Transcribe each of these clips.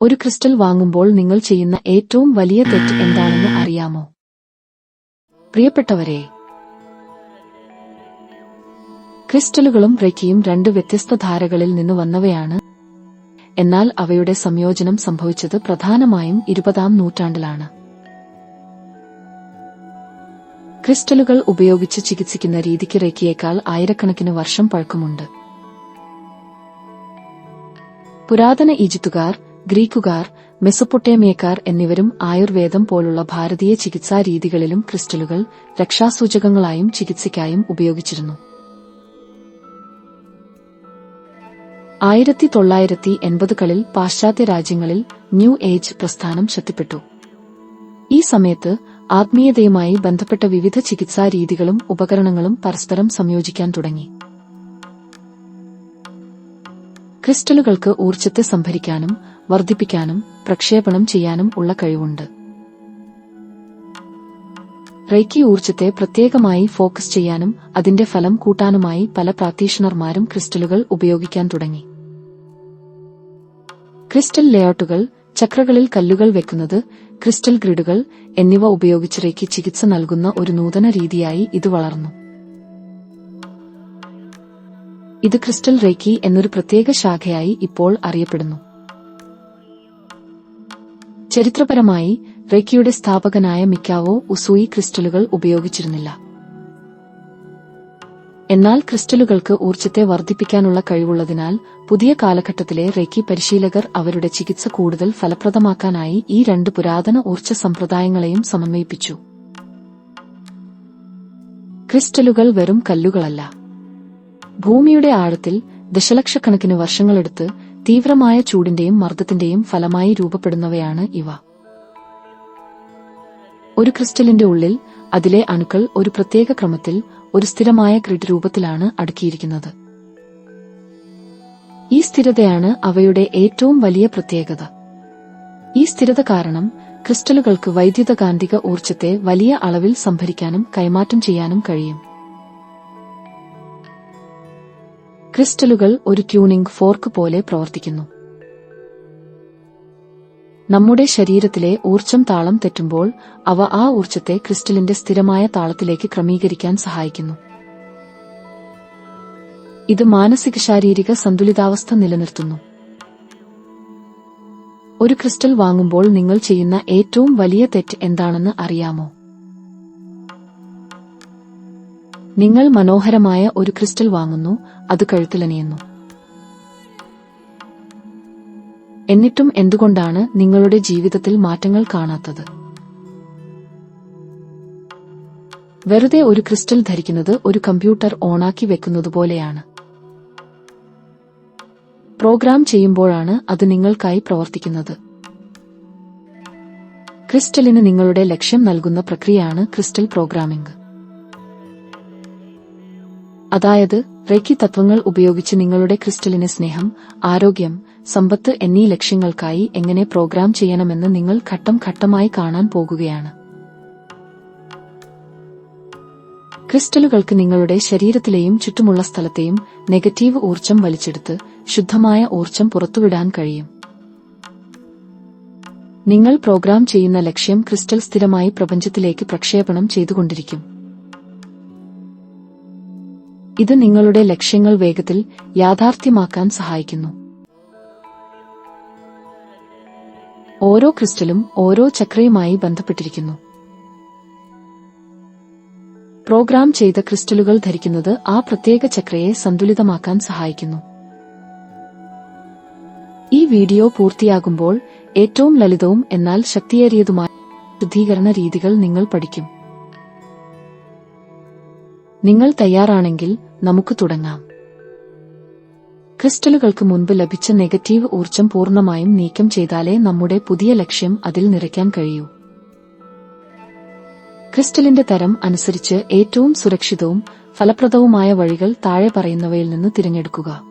ഒരു ക്രിസ്റ്റൽ വാങ്ങുമ്പോൾ നിങ്ങൾ ചെയ്യുന്ന ഏറ്റവും വലിയ തെറ്റ് എന്താണെന്ന് അറിയാമോ? പ്രിയപ്പെട്ടവരെ ക്രിസ്റ്റലുകളും റെക്കിയും രണ്ട് വ്യത്യസ്ത ധാരകളിൽ നിന്ന് വന്നവയാണ്. എന്നാൽ അവയുടെ സംയോജനം സംഭവിച്ചത് പ്രധാനമായും ഇരുപതാം നൂറ്റാണ്ടിലാണ്. ക്രിസ്റ്റലുകൾ ഉപയോഗിച്ച് ചികിത്സിക്കുന്ന രീതിക്ക് റെക്കിയേക്കാൾ ആയിരക്കണക്കിന് വർഷം പഴക്കമുണ്ട്. പുരാതന ഈജിപ്തുകാർ ഗ്രീക്കുകാർ മെസ്സപ്പൊട്ടേമിയക്കാർ എന്നിവരും ആയുർവേദം പോലുള്ള ഭാരതീയ ചികിത്സാ രീതികളിലും ക്രിസ്റ്റലുകൾ രക്ഷാസൂചകങ്ങളായും ചികിത്സയ്ക്കായും ഉപയോഗിച്ചിരുന്നു. ആയിരത്തി തൊള്ളായിരത്തി എൺപതുകളിൽ പാശ്ചാത്യ രാജ്യങ്ങളിൽ ന്യൂ ഏജ് പ്രസ്ഥാനം ശക്തിപ്പെട്ടു. ഈ സമയത്ത് ആത്മീയതയുമായി ബന്ധപ്പെട്ട വിവിധ ചികിത്സാ രീതികളും ഉപകരണങ്ങളും പരസ്പരം സംയോജിക്കാൻ തുടങ്ങി. ക്രിസ്റ്റലുകൾക്ക് ഊർജത്തെ സംഭരിക്കാനും വർദ്ധിപ്പിക്കാനും പ്രക്ഷേപണം ചെയ്യാനും ഉള്ള കഴിവുണ്ട്. റൈക്കി ഊർജത്തെ പ്രത്യേകമായി ഫോക്കസ് ചെയ്യാനും അതിന്റെ ഫലം കൂട്ടാനുമായി പല പ്രാക്ടീഷണർമാരും ക്രിസ്റ്റലുകൾ ഉപയോഗിക്കാൻ തുടങ്ങി. ക്രിസ്റ്റൽ ലേഔട്ടുകൾ ചക്രകളിൽ കല്ലുകൾ വെക്കുന്നത് ക്രിസ്റ്റൽ ഗ്രിഡുകൾ എന്നിവ ഉപയോഗിച്ച് റേക്ക് ചികിത്സ നൽകുന്ന ഒരു നൂതന രീതിയായി ഇത് വളർന്നു. ഇത് ക്രിസ്റ്റൽ റേക്കി എന്നൊരു പ്രത്യേക ശാഖയായി ഇപ്പോൾ അറിയപ്പെടുന്നു. ചരിത്രപരമായി റെക്കിയുടെ സ്ഥാപകനായ മിക്കാവോ ഉസൂയി ക്രിസ്റ്റലുകൾ ഉപയോഗിച്ചിരുന്നില്ല. എന്നാൽ ക്രിസ്റ്റലുകൾക്ക് ഊർജത്തെ വർദ്ധിപ്പിക്കാനുള്ള കഴിവുള്ളതിനാൽ പുതിയ കാലഘട്ടത്തിലെ റെക്കി പരിശീലകർ അവരുടെ ചികിത്സ കൂടുതൽ ഫലപ്രദമാക്കാനായി ഈ രണ്ട് പുരാതന ഊർജ സമ്പ്രദായങ്ങളെയും സമന്വയിപ്പിച്ചു. ക്രിസ്റ്റലുകൾ വെറും കല്ലുകളല്ല. ഭൂമിയുടെ ആഴത്തിൽ ദശലക്ഷക്കണക്കിന് വർഷങ്ങളെടുത്ത് തീവ്രമായ ചൂടിന്റെയും മർദ്ദത്തിന്റെയും ഫലമായി രൂപപ്പെടുന്നവയാണ് ഇവ. ഒരു ക്രിസ്റ്റലിന്റെ ഉള്ളിൽ അതിലെ അണുക്കൾ ഒരു പ്രത്യേക ക്രമത്തിൽ ഒരു സ്ഥിരമായ ഗ്രിഡ് രൂപത്തിലാണ് അടുക്കിയിരിക്കുന്നത്. ഈ സ്ഥിരതയാണ് അവയുടെ ഏറ്റവും വലിയ പ്രത്യേകത. ഈ സ്ഥിരത കാരണം ക്രിസ്റ്റലുകൾക്ക് വൈദ്യുതകാന്തിക ഊർജത്തെ വലിയ അളവിൽ സംഭരിക്കാനും കൈമാറ്റം ചെയ്യാനും കഴിയും. ക്രിസ്റ്റലുകൾ ഒരു ട്യൂണിംഗ് ഫോർക്ക് പോലെ പ്രവർത്തിക്കുന്നു. നമ്മുടെ ശരീരത്തിലെ ഊർജം താളം തെറ്റുമ്പോൾ അവ ആ ഊർജത്തെ ക്രിസ്റ്റലിന്റെ സ്ഥിരമായ താളത്തിലേക്ക് ക്രമീകരിക്കാൻ സഹായിക്കുന്നു. ഇത് മാനസിക ശാരീരിക സന്തുലിതാവസ്ഥ നിലനിർത്തുന്നു. ഒരു ക്രിസ്റ്റൽ വാങ്ങുമ്പോൾ നിങ്ങൾ ചെയ്യുന്ന ഏറ്റവും വലിയ തെറ്റ് എന്താണെന്ന് അറിയാമോ? നിങ്ങൾ മനോഹരമായ ഒരു ക്രിസ്റ്റൽ വാങ്ങുന്നു അത് കഴുത്തിലണിയുന്നു എന്നിട്ടും എന്തുകൊണ്ടാണ് നിങ്ങളുടെ ജീവിതത്തിൽ മാറ്റങ്ങൾ കാണാത്തത്? വെറുതെ ഒരു ക്രിസ്റ്റൽ ധരിക്കുന്നത് ഒരു കമ്പ്യൂട്ടർ ഓണാക്കി വെക്കുന്നത് പോലെയാണ്. പ്രോഗ്രാം ചെയ്യുമ്പോഴാണ് അത് നിങ്ങൾക്കായി പ്രവർത്തിക്കുന്നത്. ക്രിസ്റ്റലിന് നിങ്ങളുടെ ലക്ഷ്യം നൽകുന്ന പ്രക്രിയയാണ് ക്രിസ്റ്റൽ പ്രോഗ്രാമിംഗ്. അതായത് റേക്കി തത്വങ്ങൾ ഉപയോഗിച്ച് നിങ്ങളുടെ ക്രിസ്റ്റലിനെ സ്നേഹം ആരോഗ്യം സമ്പത്ത് എന്നീ ലക്ഷ്യങ്ങൾക്കായി എങ്ങനെ പ്രോഗ്രാം ചെയ്യണമെന്ന് നിങ്ങൾ ഘട്ടം ഘട്ടമായി കാണാൻ പോകുകയാണ്. ക്രിസ്റ്റലുകൾക്ക് നിങ്ങളുടെ ശരീരത്തിലെയും ചുറ്റുമുള്ള സ്ഥലത്തെയും നെഗറ്റീവ് ഊർജം വലിച്ചെടുത്ത് ശുദ്ധമായ ഊർജം പുറത്തുവിടാൻ കഴിയും. നിങ്ങൾ പ്രോഗ്രാം ചെയ്യുന്ന ലക്ഷ്യം ക്രിസ്റ്റൽ സ്ഥിരമായി പ്രപഞ്ചത്തിലേക്ക് പ്രക്ഷേപണം ചെയ്തുകൊണ്ടിരിക്കും. ഇത് നിങ്ങളുടെ ലക്ഷ്യങ്ങൾ വേഗത്തിൽ യാഥാർത്ഥ്യമാക്കാൻ സഹായിക്കുന്നു. ഓരോ ക്രിസ്റ്റലും ഓരോ ചക്രയുമായി ബന്ധപ്പെട്ടിരിക്കുന്നു. പ്രോഗ്രാം ചെയ്ത ക്രിസ്റ്റലുകൾ ധരിക്കുന്നത് ആ പ്രത്യേക ചക്രയെ സന്തുലിതമാക്കാൻ സഹായിക്കുന്നു. ഈ വീഡിയോ പൂർത്തിയാകുമ്പോൾ ഏറ്റവും ലളിതവും എന്നാൽ ശക്തിയേറിയതുമായ ശുദ്ധീകരണ രീതികൾ നിങ്ങൾ പഠിക്കും. നിങ്ങൾ തയ്യാറാണെങ്കിൽ നമുക്ക് തുടങ്ങാം. ക്രിസ്റ്റലുകൾക്ക് മുൻപ് ലഭിച്ച നെഗറ്റീവ് ഊർജം പൂർണമായും നീക്കം ചെയ്താലേ നമ്മുടെ പുതിയ ലക്ഷ്യം അതിൽ നിറയ്ക്കാൻ കഴിയൂ. ക്രിസ്റ്റലിന്റെ തരം അനുസരിച്ച് ഏറ്റവും സുരക്ഷിതവും ഫലപ്രദവുമായ വഴികൾ താഴെ പറയുന്നവയിൽ നിന്ന് തിരഞ്ഞെടുക്കുക.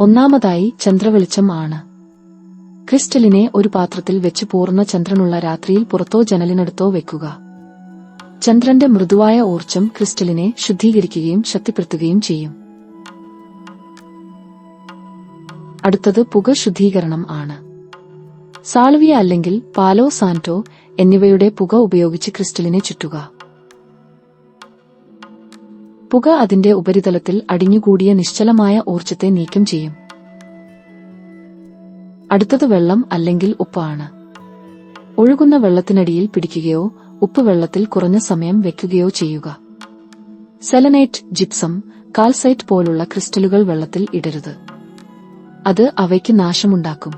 ഒന്നാമതായി ചന്ദ്രവെളിച്ചം ആണ്. ക്രിസ്റ്റലിനെ ഒരു പാത്രത്തിൽ വെച്ച് പൂർണ ചന്ദ്രനുള്ള രാത്രിയിൽ പുറത്തോ ജനലിനടുത്തോ വെക്കുക. ചന്ദ്രന്റെ മൃദുവായ ഊർജം ക്രിസ്റ്റലിനെ ശുദ്ധീകരിക്കുകയും ശക്തിപ്പെടുത്തുകയും ചെയ്യും. അടുത്തത് പുക ശുദ്ധീകരണം ആണ്. സാൾവിയ അല്ലെങ്കിൽ പാലോ സാന്റോ എന്നിവയുടെ പുക ഉപയോഗിച്ച് ക്രിസ്റ്റലിനെ ചുറ്റുക. പുക അതിന്റെ ഉപരിതലത്തിൽ അടിഞ്ഞുകൂടിയ നിശ്ചലമായ ഊർജത്തെ നീക്കം ചെയ്യും. അടുത്തത് വെള്ളം അല്ലെങ്കിൽ ഉപ്പാണ്. ഒഴുകുന്ന വെള്ളത്തിനടിയിൽ പിടിക്കുകയോ ഉപ്പ് വെള്ളത്തിൽ കുറഞ്ഞ സമയം വെക്കുകയോ ചെയ്യുക. സെലനൈറ്റ് ജിപ്സം കാൽസൈറ്റ് പോലുള്ള ക്രിസ്റ്റലുകൾ വെള്ളത്തിൽ ഇടരുത്. അത് അവയ്ക്ക് നാശമുണ്ടാക്കും.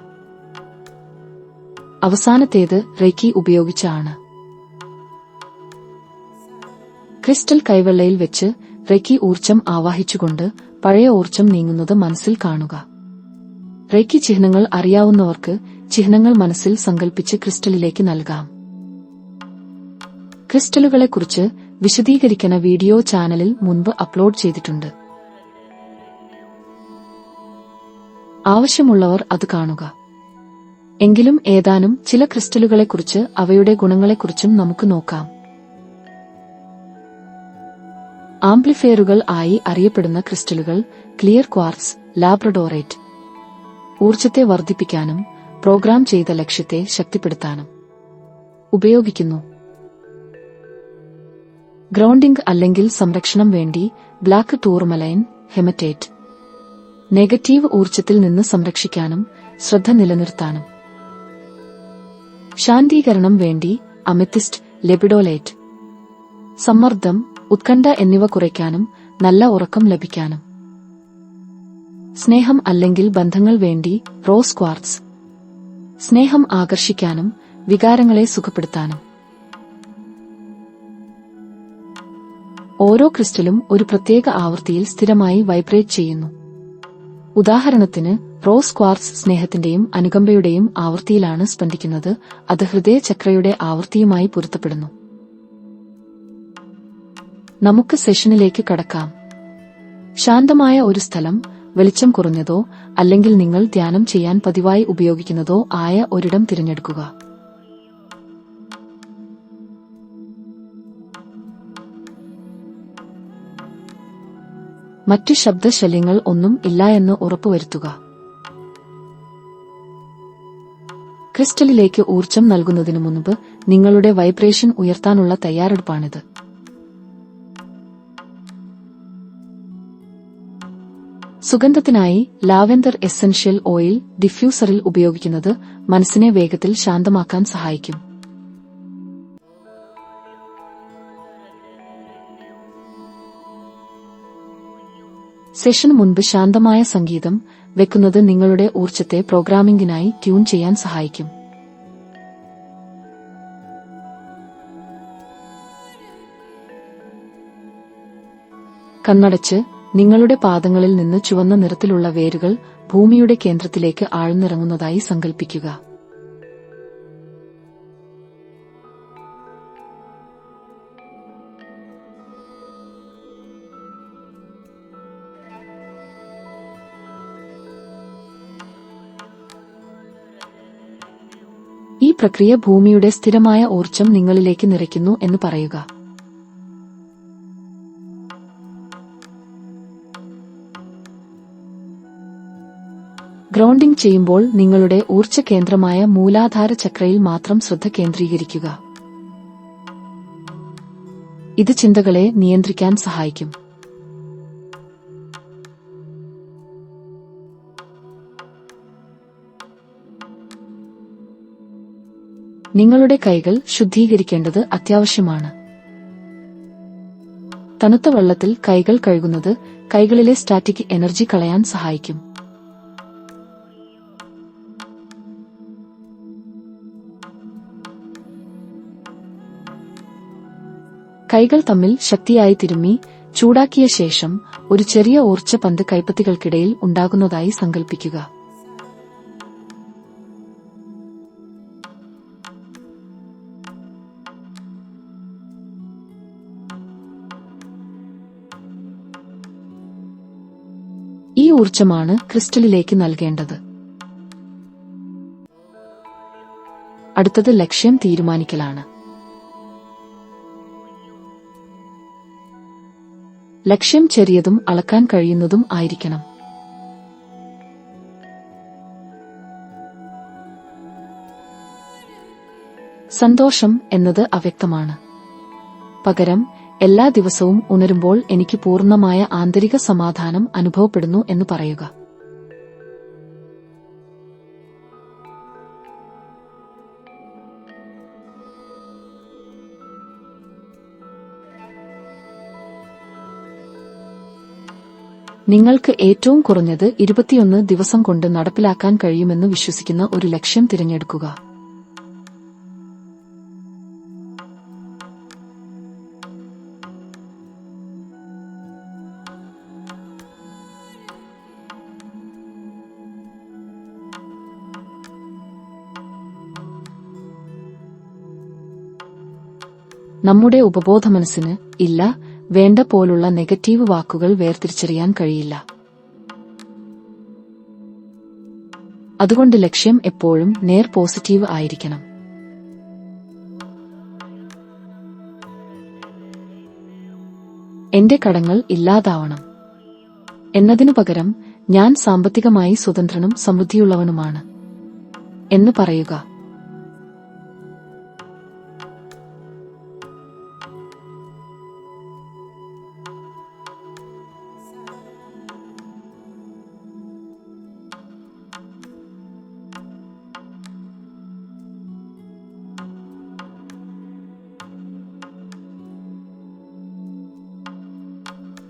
അവസാനത്തേത് റെക്കി ഉപയോഗിച്ചാണ്. ക്രിസ്റ്റൽ കൈവെള്ളയിൽ വെച്ച് റെക്കി ഊർജം ആവാഹിച്ചുകൊണ്ട് പഴയ ഊർജം നീങ്ങുന്നത് മനസ്സിൽ കാണുക. റെക്കി ചിഹ്നങ്ങൾ അറിയാവുന്നവർക്ക് ചിഹ്നങ്ങൾ മനസ്സിൽ സങ്കൽപ്പിച്ച് ക്രിസ്റ്റലിലേക്ക് നൽകാം. ക്രിസ്റ്റലുകളെക്കുറിച്ച് വിശദീകരിക്കുന്ന വീഡിയോ ചാനലിൽ മുൻപ് അപ്ലോഡ് ചെയ്തിട്ടുണ്ട്. ആവശ്യമുള്ളവർ അത് കാണുക. എങ്കിലും ഏതാനും ചില ക്രിസ്റ്റലുകളെക്കുറിച്ച് അവയുടെ ഗുണങ്ങളെക്കുറിച്ചും നമുക്ക് നോക്കാം. ആംപ്ലിഫയറുകൾ ആയി അറിയപ്പെടുന്ന ക്രിസ്റ്റലുകൾ ക്ലിയർ ക്വാർസ് ലാബ്രഡോറേറ്റ് ഊർജത്തെ വർദ്ധിപ്പിക്കാനും പ്രോഗ്രാം ചെയ്ത ലക്ഷ്യത്തെ ശക്തിപ്പെടുത്താനും ഉപയോഗിക്കുന്നു. ഗ്രൗണ്ടിംഗ് അല്ലെങ്കിൽ സംരക്ഷണം വേണ്ടി ബ്ലാക്ക് ടൂർമലൈൻ ഹെമറ്റേറ്റ്. നെഗറ്റീവ് ഊർജത്തിൽ നിന്ന് സംരക്ഷിക്കാനും ശ്രദ്ധ നിലനിർത്താനും. ശാന്തീകരണം വേണ്ടി അമിത്തിസ്റ്റ് ലെബിഡോലേറ്റ് സമ്മർദ്ദം ഉത്കണ്ഠ എന്നിവ കുറയ്ക്കാനും നല്ല ഉറക്കം ലഭിക്കാനും. സ്നേഹം അല്ലെങ്കിൽ ബന്ധങ്ങൾ വേണ്ടി റോസ് ക്വാർട്സ്. സ്നേഹം ആകർഷിക്കാനും വികാരങ്ങളെ സുഖപ്പെടുത്താനും. ഓരോ ക്രിസ്റ്റലും ഒരു പ്രത്യേക ആവൃത്തിയിൽ സ്ഥിരമായി വൈബ്രേറ്റ് ചെയ്യുന്നു. ഉദാഹരണത്തിന് റോസ് ക്വാർസ് സ്നേഹത്തിന്റെയും അനുകമ്പയുടെയും ആവൃത്തിയിലാണ് സ്പന്ദിക്കുന്നത് അത് ഹൃദയചക്രയുടെ ആവൃത്തിയുമായി പൊരുത്തപ്പെടുന്നു. നമുക്ക് സെഷനിലേക്ക് കടക്കാം. ശാന്തമായ ഒരു സ്ഥലം വെളിച്ചം കുറഞ്ഞതോ അല്ലെങ്കിൽ നിങ്ങൾ ധ്യാനം ചെയ്യാൻ പതിവായി ഉപയോഗിക്കുന്നതോ ആയ ഒരിടം തിരഞ്ഞെടുക്കുക. മറ്റു ശബ്ദശല്യങ്ങൾ ഒന്നും ഇല്ല എന്ന് ഉറപ്പുവരുത്തുക. ക്രിസ്റ്റലിലേക്ക് ഊർജം നൽകുന്നതിനു മുൻപ് നിങ്ങളുടെ വൈബ്രേഷൻ ഉയർത്താനുള്ള തയ്യാറെടുപ്പാണിത്. സുഗന്ധത്തിനായി ലാവെൻഡർ എസൻഷ്യൽ ഓയിൽ ഡിഫ്യൂസറിൽ ഉപയോഗിക്കുന്നത് മനസ്സിനെ വേഗത്തിൽ ശാന്തമാക്കാൻ സഹായിക്കും. സെഷന് മുൻപ് ശാന്തമായ സംഗീതം വെക്കുന്നത് നിങ്ങളുടെ ഊർജത്തെ പ്രോഗ്രാമിംഗിനായി ട്യൂൺ ചെയ്യാൻ സഹായിക്കും. കണ്ണടച്ച് നിങ്ങളുടെ പാദങ്ങളിൽ നിന്ന് ചുവന്ന നിറത്തിലുള്ള വേരുകൾ ഭൂമിയുടെ കേന്ദ്രത്തിലേക്ക് ആഴ്ന്നിറങ്ങുന്നതായി സങ്കൽപ്പിക്കുക. പ്രക്രിയ ഭൂമിയുടെ സ്ഥിരമായ ഊർജം നിങ്ങളിലേക്ക് നിറയ്ക്കുന്നു എന്ന് പറയുക. ഗ്രൗണ്ടിംഗ് ചെയ്യുമ്പോൾ നിങ്ങളുടെ ഊർജ കേന്ദ്രമായ മൂലാധാര ചക്രയിൽ മാത്രം ശ്രദ്ധ കേന്ദ്രീകരിക്കുക. ഇത് ചിന്തകളെ നിയന്ത്രിക്കാൻ സഹായിക്കും. നിങ്ങളുടെ കൈകൾ ശുദ്ധീകരിക്കേണ്ടത് അത്യാവശ്യമാണ്. തണുത്ത വെള്ളത്തിൽ കൈകൾ കഴുകുന്നത് കൈകളിലെ സ്റ്റാറ്റിക് എനർജി കളയാൻ സഹായിക്കും. കൈകൾ തമ്മിൽ ശക്തിയായി തിരുമ്മി ചൂടാക്കിയ ശേഷം ഒരു ചെറിയ ഊർജ പന്ത് കൈപ്പത്തികൾക്കിടയിൽ ഉണ്ടാകുന്നതായി സങ്കൽപ്പിക്കുക. ഊർജമാണ് ക്രിസ്റ്റലിലേക്ക് നൽകേണ്ടത്. അടുത്തത് ലക്ഷ്യം തീരുമാനിക്കലാണ്. ലക്ഷ്യം ചെറിയതും അളക്കാൻ കഴിയുന്നതും ആയിരിക്കണം. സന്തോഷം എന്നത് അവ്യക്തമാണ്. പകരം എല്ലാ ദിവസവും ഉണരുമ്പോൾ എനിക്ക് പൂർണമായ ആന്തരിക സമാധാനം അനുഭവപ്പെടുന്നു എന്ന് പറയുക. നിങ്ങൾക്ക് ഏറ്റവും കുറഞ്ഞത് ഇരുപത്തിയൊന്ന് ദിവസം കൊണ്ട് നടപ്പിലാക്കാൻ കഴിയുമെന്ന് വിശ്വസിക്കുന്ന ഒരു ലക്ഷ്യം തിരഞ്ഞെടുക്കുക. നമ്മുടെ ഉപബോധമനസ്സിന് ഇല്ല വേണ്ട പോലുള്ള നെഗറ്റീവ് വാക്കുകൾ വേർതിരിച്ചറിയാൻ കഴിയില്ല. അതുകൊണ്ട് ലക്ഷ്യം എപ്പോഴും നേർ പോസിറ്റീവ് ആയിരിക്കണം. എന്റെ കടങ്ങൾ ഇല്ലാതാവണം. എന്നതിനു പകരം ഞാൻ സാമ്പത്തികമായി സ്വതന്ത്രനും സമൃദ്ധിയുള്ളവനുമാണ്. എന്ന് പറയുക.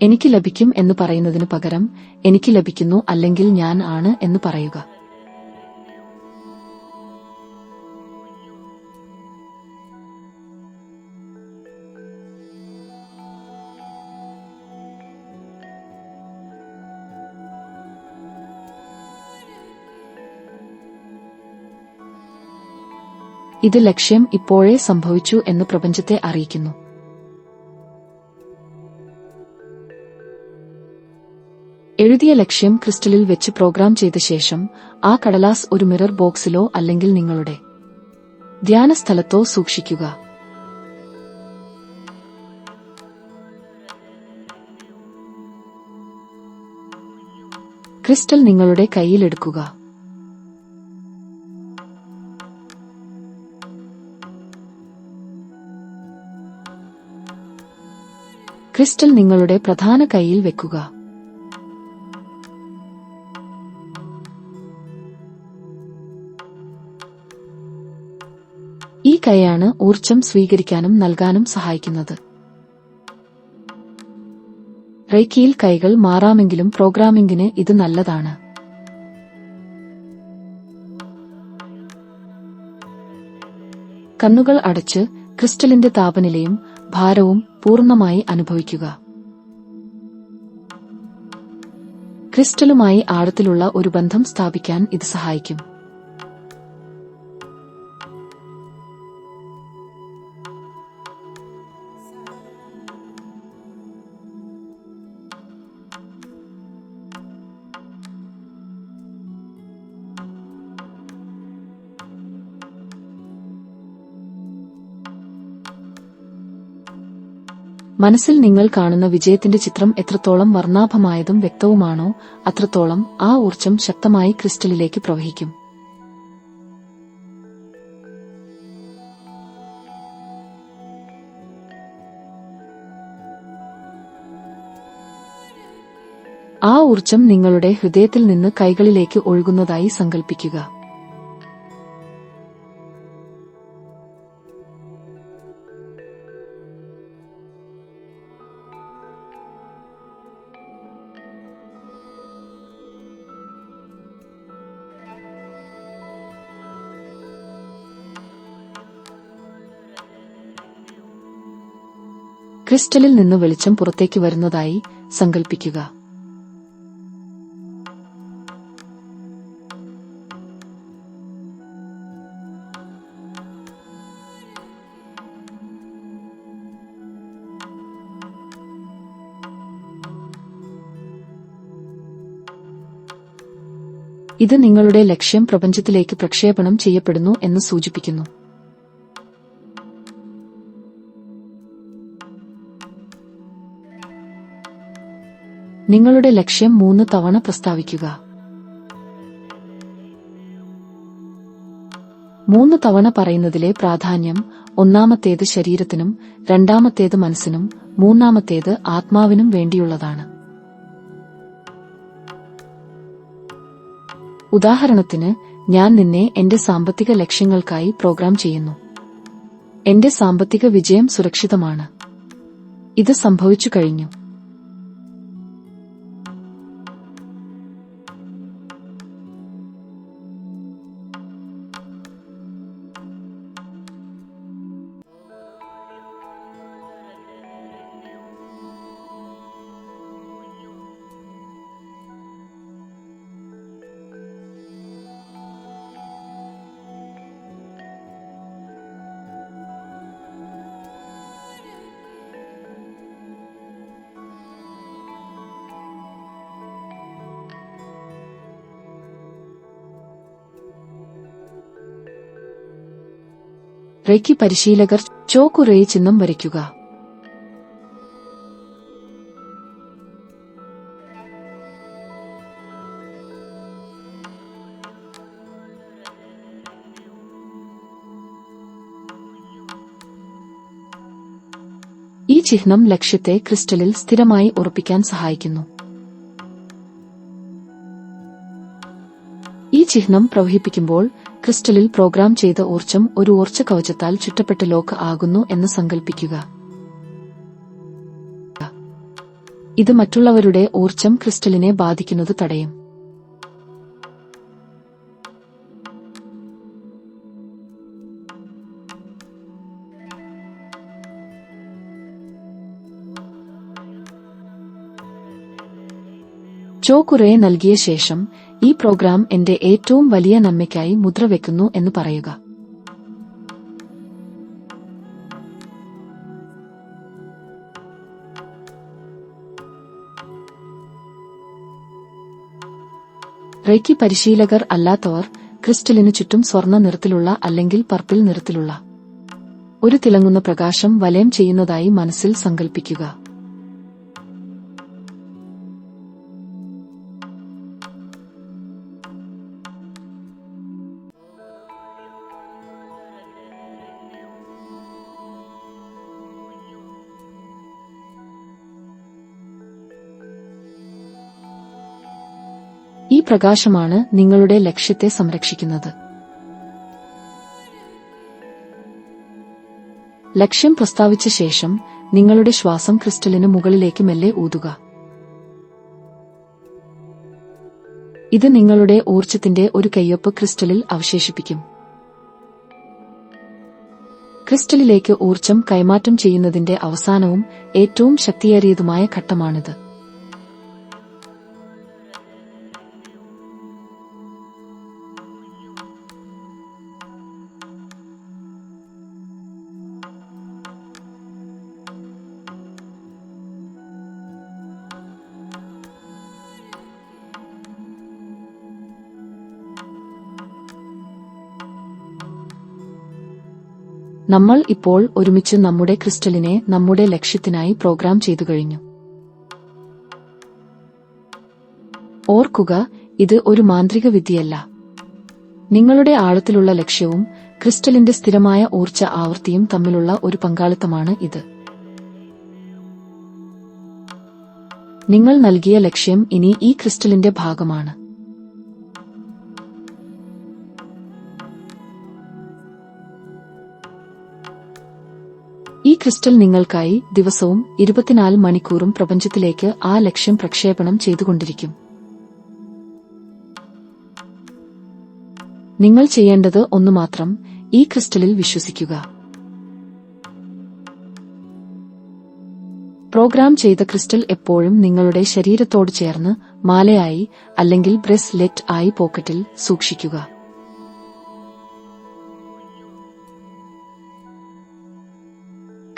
എനിക്ക് ലഭിക്കും എന്ന് പറയുന്നതിനു പകരം എനിക്ക് ലഭിക്കുന്നു അല്ലെങ്കിൽ ഞാൻ ആണ് എന്ന് പറയുക. ഇത് ലക്ഷ്യം ഇപ്പോഴേ സംഭവിച്ചു എന്ന് പ്രപഞ്ചത്തെ അറിയിക്കുന്നു. എഴുതിയ ലക്ഷ്യം ക്രിസ്റ്റലിൽ വെച്ച് പ്രോഗ്രാം ചെയ്ത ശേഷം ആ കടലാസ് ഒരു മിറർ ബോക്സിലോ അല്ലെങ്കിൽ നിങ്ങളുടെ ധ്യാനസ്ഥലത്തോ സൂക്ഷിക്കുക. ക്രിസ്റ്റൽ നിങ്ങളുടെ കയ്യിലെടുക്കുക ക്രിസ്റ്റൽ നിങ്ങളുടെ പ്രധാന കൈയിൽ വെക്കുക. ഈ കൈയാണ് ഊർജം സ്വീകരിക്കാനും നൽകാനും സഹായിക്കുന്നത്. റേക്കിയിൽ കൈകൾ മാറാമെങ്കിലും പ്രോഗ്രാമിംഗിന് ഇത് നല്ലതാണ്. കണ്ണുകൾ അടച്ച് ക്രിസ്റ്റലിന്റെ താപനിലയും ഭാരവും പൂർണമായി അനുഭവിക്കുക. ക്രിസ്റ്റലുമായി ആഴത്തിലുള്ള ഒരു ബന്ധം സ്ഥാപിക്കാൻ ഇത് സഹായിക്കും. മനസ്സിൽ നിങ്ങൾ കാണുന്ന വിജയത്തിന്റെ ചിത്രം എത്രത്തോളം വർണാഭമായതും വ്യക്തവുമാണോ അത്രത്തോളം ആ ഊർജം ശക്തമായി ക്രിസ്റ്റലിലേക്ക് പ്രവഹിക്കും. ആ ഊർജം നിങ്ങളുടെ ഹൃദയത്തിൽ നിന്ന് കൈകളിലേക്ക് ഒഴുകുന്നതായി സങ്കൽപ്പിക്കുക. ക്രിസ്റ്റലിൽ നിന്ന് വെളിച്ചം പുറത്തേക്ക് വരുന്നതായി സങ്കൽപ്പിക്കുക. ഇത് നിങ്ങളുടെ ലക്ഷ്യം പ്രപഞ്ചത്തിലേക്ക് പ്രക്ഷേപണം ചെയ്യപ്പെടുന്നു എന്ന് സൂചിപ്പിക്കുന്നു. നിങ്ങളുടെ ലക്ഷ്യം മൂന്ന് തവണ പ്രസ്താവിക്കുക. മൂന്ന് തവണ പറയുന്നതിലെ പ്രാധാന്യം ഒന്നാമത്തേത് ശരീരത്തിനും രണ്ടാമത്തേത് മനസ്സിനും മൂന്നാമത്തേത് ആത്മാവിനും വേണ്ടിയുള്ളതാണ്. ഉദാഹരണത്തിന് ഞാൻ നിന്നെ എന്റെ സാമ്പത്തിക ലക്ഷ്യങ്ങൾക്കായി പ്രോഗ്രാം ചെയ്യുന്നു. എന്റെ സാമ്പത്തിക വിജയം സുരക്ഷിതമാണ്. ഇത് സംഭവിച്ചു കഴിഞ്ഞു. റേക്കി പരിശീലകർ ചോക്കുറയി ചിഹ്നം വരയ്ക്കുക. ഈ ചിഹ്നം ലക്ഷ്യത്തെ ക്രിസ്റ്റലിൽ സ്ഥിരമായി ഉറപ്പിക്കാൻ സഹായിക്കുന്നു. ഈ ചിഹ്നം പ്രവഹിപ്പിക്കുമ്പോൾ ക്രിസ്റ്റലിൽ പ്രോഗ്രാം ചെയ്ത ഊർജം ഒരു ഊർജ കവചത്താൽ ചുറ്റപ്പെട്ട ലോക്ക് ആകുന്നു എന്ന് സങ്കൽപ്പിക്കുക. ഇത് മറ്റുള്ളവരുടെ ഊർജം ക്രിസ്റ്റലിനെ ബാധിക്കുന്നത് തടയും. ചോക്കുറെ നൽകിയ ശേഷം ഈ പ്രോഗ്രാം എന്റെ ഏറ്റവും വലിയ നന്മയ്ക്കായി മുദ്രവെക്കുന്നു എന്ന് പറയുക. റേക്കി പരിശീലകർ അല്ലാത്തവർ ക്രിസ്റ്റലിനു ചുറ്റും സ്വർണ നിറത്തിലുള്ള അല്ലെങ്കിൽ പർപ്പിൾ നിറത്തിലുള്ള ഒരു തിളങ്ങുന്ന പ്രകാശം വലയം ചെയ്യുന്നതായി മനസ്സിൽ സങ്കൽപ്പിക്കുക. ഈ പ്രകാശമാണ് നിങ്ങളുടെ ലക്ഷ്യത്തെ സംരക്ഷിക്കുന്നത്. ലക്ഷ്യം പ്രസ്താവിച്ച ശേഷം നിങ്ങളുടെ ശ്വാസം ക്രിസ്റ്റലിന് മുകളിലേക്ക് മെല്ലെ ഊതുക. ഇത് നിങ്ങളുടെ ഊർജത്തിന്റെ ഒരു കയ്യൊപ്പ് ക്രിസ്റ്റലിൽ അവശേഷിപ്പിക്കും. ക്രിസ്റ്റലിലേക്ക് ഊർജം കൈമാറ്റം ചെയ്യുന്നതിന്റെ അവസാനവും ഏറ്റവും ശക്തിയേറിയതുമായ ഘട്ടമാണിത്. നമ്മൾ ഇപ്പോൾ ഒരുമിച്ച് നമ്മുടെ ക്രിസ്റ്റലിനെ നമ്മുടെ ലക്ഷ്യത്തിനായി പ്രോഗ്രാം ചെയ്തു കഴിഞ്ഞു. ഓർക്കുക ഇത് ഒരു മാന്ത്രിക വിദ്യയല്ല. നിങ്ങളുടെ ആഴത്തിലുള്ള ലക്ഷ്യവും ക്രിസ്റ്റലിന്റെ സ്ഥിരമായ ഊർജ ആവൃത്തിയും തമ്മിലുള്ള ഒരു പങ്കാളിത്തമാണ് ഇത്. നിങ്ങൾ നൽകിയ ലക്ഷ്യം ഇനി ഈ ക്രിസ്റ്റലിന്റെ ഭാഗമാണ്. ഈ ക്രിസ്റ്റൽ നിങ്ങൾക്കായി ദിവസവും ഇരുപത്തിനാല് മണിക്കൂറും പ്രപഞ്ചത്തിലേക്ക് ആ ലക്ഷ്യം പ്രക്ഷേപണം ചെയ്തുകൊണ്ടിരിക്കും. നിങ്ങൾ ചെയ്യേണ്ടത് ഒന്നു മാത്രം ഈ ക്രിസ്റ്റലിൽ വിശ്വസിക്കുക. പ്രോഗ്രാം ചെയ്ത ക്രിസ്റ്റൽ എപ്പോഴും നിങ്ങളുടെ ശരീരത്തോട് ചേർന്ന് മാലയായി അല്ലെങ്കിൽ ബ്രേസ്ലെറ്റ് ആയി പോക്കറ്റിൽ സൂക്ഷിക്കുക.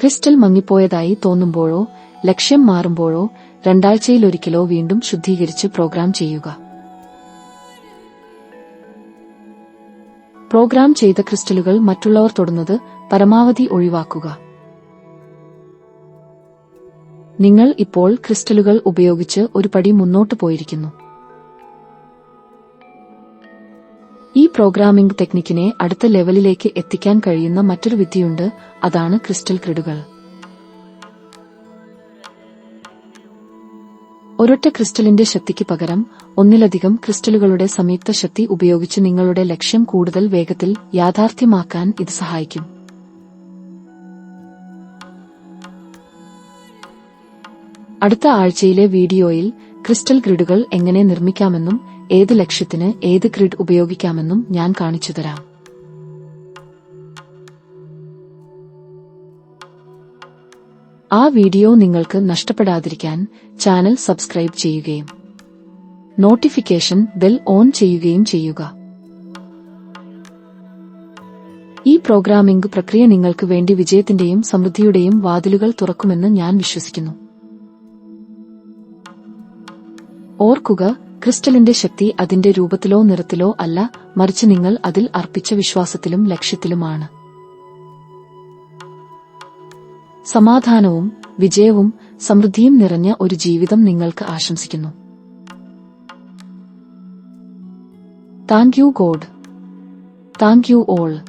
ക്രിസ്റ്റൽ മങ്ങിപ്പോയതായി തോന്നുമ്പോഴോ ലക്ഷ്യം മാറുമ്പോഴോ രണ്ടാഴ്ചയിലൊരിക്കലോ വീണ്ടും ശുദ്ധീകരിച്ച് പ്രോഗ്രാം ചെയ്യുക. പ്രോഗ്രാം ചെയ്ത ക്രിസ്റ്റലുകൾ മറ്റുള്ളവർ തൊടുന്നത് പരമാവധി ഒഴിവാക്കുക. നിങ്ങൾ ഇപ്പോൾ ക്രിസ്റ്റലുകൾ ഉപയോഗിച്ച് ഒരു പടി മുന്നോട്ട് പോയിരിക്കുന്നു. ഈ പ്രോഗ്രാമിംഗ് ടെക്നിക്കിനെ അടുത്ത ലെവലിലേക്ക് എത്തിക്കാൻ കഴിയുന്ന മറ്റൊരു വിദ്യയുണ്ട് അതാണ് ക്രിസ്റ്റൽ ഗ്രിഡുകൾ. ഒരൊറ്റ ക്രിസ്റ്റലിന്റെ ശക്തിക്ക് പകരം ഒന്നിലധികം ക്രിസ്റ്റലുകളുടെ സംയുക്ത ശക്തി ഉപയോഗിച്ച് നിങ്ങളുടെ ലക്ഷ്യം കൂടുതൽ വേഗത്തിൽ യാഥാർത്ഥ്യമാക്കാൻ ഇത് സഹായിക്കും. അടുത്ത ആഴ്ചയിലെ വീഡിയോയിൽ ക്രിസ്റ്റൽ ഗ്രിഡുകൾ എങ്ങനെ നിർമ്മിക്കാമെന്നും ഏത് ലക്ഷ്യത്തിന് ഏത് ഗ്രിഡ് ഉപയോഗിക്കാമെന്നും ഞാൻ കാണിച്ചുതരാം ആ വീഡിയോ നിങ്ങൾക്ക് നഷ്ടപ്പെടാതിരിക്കാൻ ചാനൽ സബ്സ്ക്രൈബ് ചെയ്യുകയും നോട്ടിഫിക്കേഷൻ ബെൽ ഓൺ ചെയ്യുകയും ചെയ്യുക. ഈ പ്രോഗ്രാമിംഗ് പ്രക്രിയ നിങ്ങൾക്ക് വേണ്ടി വിജയത്തിന്റെയും സമൃദ്ധിയുടെയും വാതിലുകൾ തുറക്കുമെന്ന് ഞാൻ വിശ്വസിക്കുന്നു. ഓർക്കുക ക്രിസ്റ്റലിന്റെ ശക്തി അതിന്റെ രൂപത്തിലോ നിറത്തിലോ അല്ല മറിച്ച് നിങ്ങൾ അതിൽ അർപ്പിച്ച വിശ്വാസത്തിലും ലക്ഷ്യത്തിലുമാണ്. സമാധാനവും വിജയവും സമൃദ്ധിയും നിറഞ്ഞ ഒരു ജീവിതം നിങ്ങൾക്ക് ആശംസിക്കുന്നു. Thank you God. Thank you all.